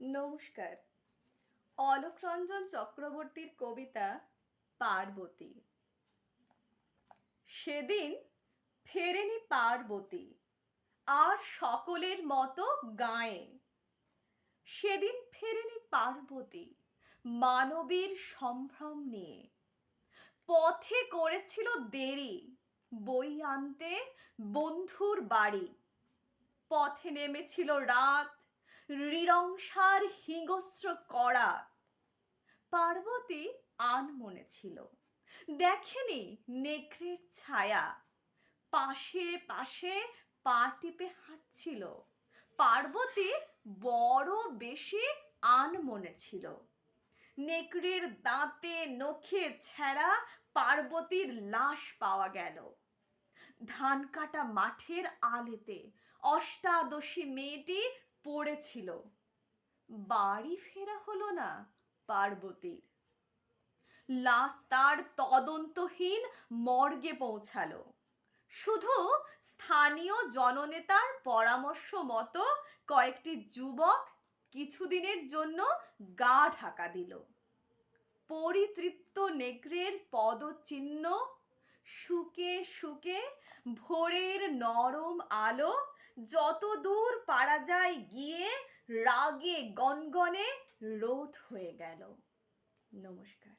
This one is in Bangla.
নমস্কার। অলোক রঞ্জন চক্রবর্তীর কবিতা পার্বতী। সেদিন ফেরেনি পার্বতী, আর সকলের মতো গায়ে। সেদিন ফেরেনি পার্বতী, মানবীর সম্ভ্রম নিয়ে। পথে করেছিল দেরি, বই আনতে বন্ধুর বাড়ি। পথে নেমেছিল রাত রিরংসার হিংস্র করা পার্বতী আনমনে ছিল। দেখেনি নেকড়ের ছায়া। পাশে পাশে পা টিপে হাঁটছিল। পার্বতী বড় বেশি আনমনে ছিল। নেকড়ের দাঁতে নখে ছেঁড়া পার্বতীর লাশ পাওয়া গেল। ধান কাটা মাঠের আলেতে অষ্টাদশী মেয়েটি পড়েছিল। বাড়ি ফেরা হলো না পার্বতীর। লাশ তার তদন্তহীন মর্গে পৌঁছালো। শুধু স্থানীয় জননেতার পরামর্শ মতো কয়েকটি যুবক কিছুদিনের জন্য গা ঢাকা দিল। পরিতৃপ্ত নেকড়ের পদচিহ্ন শুকে শুকে ভোরের নরম আলো যত দূর পারা যায় গিয়ে রাগে গনগনে রোধ হয়ে গেল। নমস্কার।